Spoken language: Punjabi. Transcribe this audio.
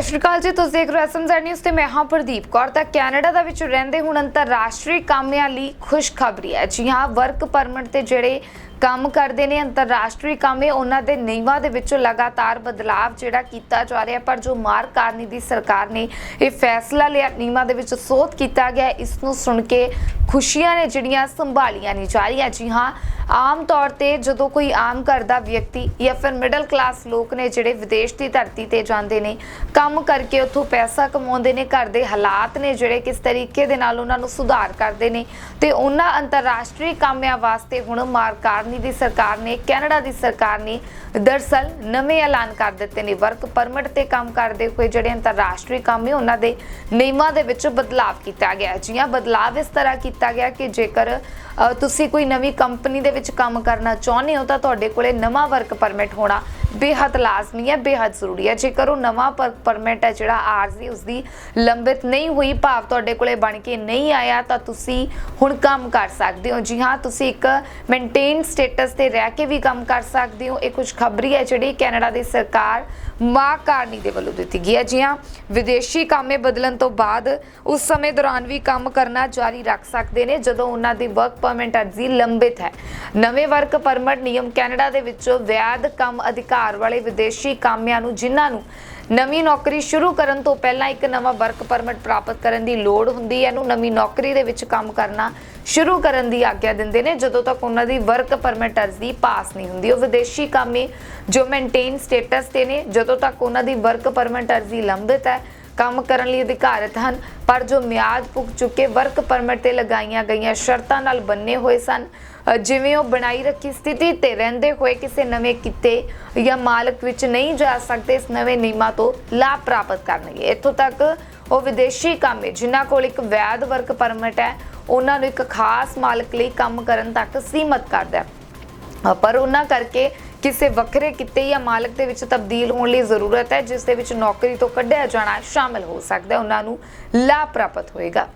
ਸਤਿ ਸ਼੍ਰੀ ਅਕਾਲ ਜੀ, ਤੁਸੀਂ ਦੇਖ ਰਹੇ ਹੋ ਐਸਐਮਜ਼ੈਡ ਨਿਊਜ਼ ਤੇ ਮੈਂ ਹਾਂ ਪ੍ਰਦੀਪ ਕੌਰ। ਤਾਂ ਕੈਨੇਡਾ ਦੇ ਵਿੱਚ ਰਹਿੰਦੇ ਹੁਣ ਅੰਤਰਰਾਸ਼ਟਰੀ ਕਾਮਿਆਂ ਲਈ ਖੁਸ਼ਖਬਰੀ ਹੈ। ਜੀ ਹਾਂ ਵਰਕ ਪਰਮਿਟ ਤੇ ਜਿਹੜੇ ਕੰਮ ਕਰਦੇ ਨੇ, ਅੰਤਰਰਾਸ਼ਟਰੀ ਕੰਮ ਹੈ ਉਹਨਾਂ ਦੇ ਨਿਯਮਾਂ ਦੇ ਵਿੱਚੋਂ ਲਗਾਤਾਰ ਬਦਲਾਅ ਜਿਹੜਾ ਕੀਤਾ ਜਾ ਰਿਹਾ ਪਰ ਜੋ ਮਾਰ ਕਾਰਨੀ ਦੀ ਸਰਕਾਰ ਨੇ ਇਹ ਫੈਸਲਾ ਲਿਆ ਨਿਯਮਾਂ ਦੇ ਵਿੱਚ ਸੋਧ ਕੀਤਾ ਗਿਆ ਇਸ ਨੂੰ ਸੁਣ ਕੇ ਖੁਸ਼ੀਆਂ ਨੇ ਜਿਹੜੀਆਂ ਸੰਭਾਲੀਆਂ ਨਹੀਂ ਜਾ ਰਹੀਆਂ। ਜੀ ਹਾਂ, ਆਮ ਤੌਰ ਤੇ ਜਦੋਂ ਕੋਈ ਆਮ ਘਰ ਦਾ ਵਿਅਕਤੀ ਜਾਂ ਫਿਰ ਮਿਡਲ ਕਲਾਸ ਲੋਕ ਨੇ ਜਿਹੜੇ ਵਿਦੇਸ਼ ਦੀ ਧਰਤੀ ਤੇ ਜਾਂਦੇ ਨੇ, ਕੰਮ ਕਰਕੇ ਉੱਥੋਂ ਪੈਸਾ ਕਮਾਉਂਦੇ ਨੇ, ਘਰ ਦੇ ਹਾਲਾਤ ਨੇ ਜਿਹੜੇ ਕਿਸ ਤਰੀਕੇ ਦੇ ਨਾਲ ਉਹਨਾਂ ਨੂੰ ਸੁਧਾਰ ਕਰਦੇ ਨੇ, ਤੇ ਉਹਨਾਂ ਅੰਤਰਰਾਸ਼ਟਰੀ ਕਾਮਿਆਂ ਵਾਸਤੇ ਹੁਣ ਮਾਰਕਾਰਨੀ ਦੀ ਸਰਕਾਰ ਨੇ, ਕੈਨੇਡਾ ਦੀ ਸਰਕਾਰ ਨੇ ਦਰਸਲ ਨਵੇਂ ਐਲਾਨ ਕਰ ਦਿੱਤੇ ਨੇ। ਵਰਕ ਪਰਮਿਟ ਤੇ ਕੰਮ ਕਰਦੇ ਹੋਏ ਜਿਹੜੇ ਅੰਤਰਰਾਸ਼ਟਰੀ ਕਾਮੇ ਉਹਨਾਂ ਦੇ ਨਿਯਮਾਂ ਦੇ ਵਿੱਚ ਬਦਲਾਅ ਕੀਤਾ ਗਿਆ। ਜੀ ਹਾਂ ਬਦਲਾਅ ਇਸ ਤਰ੍ਹਾਂ ਕੀਤਾ ਗਿਆ ਕਿ ਜੇਕਰ ਤੁਸੀਂ ਕੋਈ ਨਵੀਂ ਕੰਪਨੀ ਦੇ ਵਿੱਚ ਕੰਮ ਕਰਨਾ ਚਾਹੁੰਦੇ ਹੋ, ਤਾਂ ਤੁਹਾਡੇ ਕੋਲੇ ਨਵਾਂ ਵਰਕ ਪਰਮਿਟ ਹੋਣਾ ਬੇਹੱਦ ਲਾਜ਼ਮੀ ਹੈ, ਬੇਹੱਦ ਜ਼ਰੂਰੀ ਹੈ। ਜੇਕਰ ਉਹ ਨਵਾਂ ਵਰਕ ਪਰਮਿਟ ਹੈ, ਜਿਹੜਾ ਆਰਜ਼ੀ ਉਸਦੀ ਲੰਬਿਤ ਨਹੀਂ ਹੋਈ, ਭਾਵ ਤੁਹਾਡੇ ਕੋਲੇ ਬਣ ਕੇ ਨਹੀਂ ਆਇਆ, ਤਾਂ ਤੁਸੀਂ ਹੁਣ ਕੰਮ ਕਰ ਸਕਦੇ ਹੋ। ਜੀ ਹਾਂ, ਤੁਸੀਂ ਇੱਕ ਮੇਨਟੇਨ ਸਟੇਟਸ ਤੇ ਰਹਿ ਕੇ ਵੀ ਕੰਮ ਕਰ ਸਕਦੇ ਹੋ। ਇਹ ਕੁਝ ਖਬਰੀ ਹੈ ਜਿਹੜੀ ਕੈਨੇਡਾ ਦੀ ਸਰਕਾਰ ਮਾਂ ਕਾਰਨੀ ਦੇ ਵੱਲੋਂ ਦਿੱਤੀ ਗਈ ਹੈ। ਜੀ ਹਾਂ, ਵਿਦੇਸ਼ੀ ਕਾਮੇ ਬਦਲਣ ਤੋਂ ਬਾਅਦ ਉਸ ਸਮੇਂ ਦੌਰਾਨ ਵੀ ਕੰਮ ਕਰਨਾ ਜਾਰੀ ਰੱਖ ਸਕਦੇ ਨੇ, ਜਦੋਂ ਉਹਨਾਂ ਦੀ ਵਰਕ ਪਰਮਿਟ ਅਰਜ਼ੀ ਲੰਬਿਤ ਹੈ। ਨਵੇਂ ਵਰਕ ਪਰਮਿਟ ਨਿਯਮ ਕੈਨੇਡਾ ਦੇ ਵਿੱਚ ਵੈਧ ਕੰਮ ਅਧਿਕਾਰ ਵਾਲੇ ਵਿਦੇਸ਼ੀ ਕਾਮਿਆਂ ਨੂੰ, ਜਿਨ੍ਹਾਂ ਨੂੰ ਨਵੀਂ ਨੌਕਰੀ ਸ਼ੁਰੂ ਕਰਨ ਤੋਂ ਪਹਿਲਾਂ ਇੱਕ ਨਵਾਂ ਵਰਕ ਪਰਮਿਟ ਪ੍ਰਾਪਤ ਕਰਨ ਦੀ ਲੋੜ ਹੁੰਦੀ ਹੈ, ਇਹਨੂੰ ਨਵੀਂ ਨੌਕਰੀ ਦੇ ਵਿੱਚ ਕੰਮ ਕਰਨਾ ਸ਼ੁਰੂ ਕਰਨ ਦੀ ਆਗਿਆ ਦਿੰਦੇ ਨੇ। ਜਦੋਂ ਤੱਕ ਉਹਨਾਂ ਦੀ ਵਰਕ ਪਰਮਿਟ ਅਰਜ਼ੀ ਪਾਸ ਨਹੀਂ ਹੁੰਦੀ, ਉਹ ਵਿਦੇਸ਼ੀ ਕਾਮੇ ਜੋ ਮੇਨਟੇਨ ਸਟੇਟਸ ਤੇ ਨੇ, ਜਦੋਂ ਤੱਕ ਉਹਨਾਂ ਦੀ ਵਰਕ ਪਰਮਿਟ ਅਰਜ਼ੀ ਲੰਬਿਤ ਹੈ ਕੰਮ ਕਰਨ ਲਈ ਅਧਿਕਾਰਤ ਹਨ, ਪਰ ਜੋ ਮਿਆਦ ਪੁੱਗ ਚੁੱਕੇ ਵਰਕ ਪਰਮਿਟ ਤੇ ਲਗਾਈਆਂ ਗਈਆਂ ਸ਼ਰਤਾਂ ਨਾਲ ਬੰਨੇ ਹੋਏ ਸਨ ਜਿਵੇਂ ਉਹ ਬਣਾਈ ਰੱਖੀ ਸਥਿਤੀ ਤੇ ਰਹਿੰਦੇ ਹੋਏ ਕਿਸੇ ਨਵੇਂ ਕਿੱਤੇ ਜਾਂ ਮਾਲਕ ਵਿੱਚ ਨਹੀਂ ਜਾ ਸਕਦੇ, ਇਸ ਨਵੇਂ ਨਿਯਮਾਂ ਤੋਂ ਲਾਭ ਪ੍ਰਾਪਤ ਕਰਨਗੇ ਇੱਥੋਂ ਤੱਕ ਉਹ ਵਿਦੇਸ਼ੀ ਕਾਮੇ ਜਿਨ੍ਹਾਂ ਕੋਲ ਇੱਕ ਵੈਧ ਵਰਕ ਪਰਮਿਟ ਹੈ, ਉਹਨਾਂ ਨੂੰ ਇੱਕ ਖਾਸ ਮਾਲਕ ਲਈ ਕੰਮ ਕਰਨ ਤੱਕ ਸੀਮਤ ਕਰਦਾ ਹੈ। ਪਰ ਉਹਨਾਂ ਕਰਕੇ ਕਿਸੇ ਵੱਖਰੇ ਕਿੱਤੇ ਜਾਂ ਮਾਲਕ ਦੇ ਵਿੱਚ ਤਬਦੀਲ ਹੋਣ ਲਈ ਜ਼ਰੂਰਤ ਹੈ, ਜਿਸ ਦੇ ਵਿੱਚ ਨੌਕਰੀ ਤੋਂ ਕੱਢਿਆ ਜਾਣਾ ਸ਼ਾਮਲ ਹੋ ਸਕਦਾ ਹੈ, ਉਹਨਾਂ ਨੂੰ ਲਾਭ ਪ੍ਰਾਪਤ ਹੋਏਗਾ।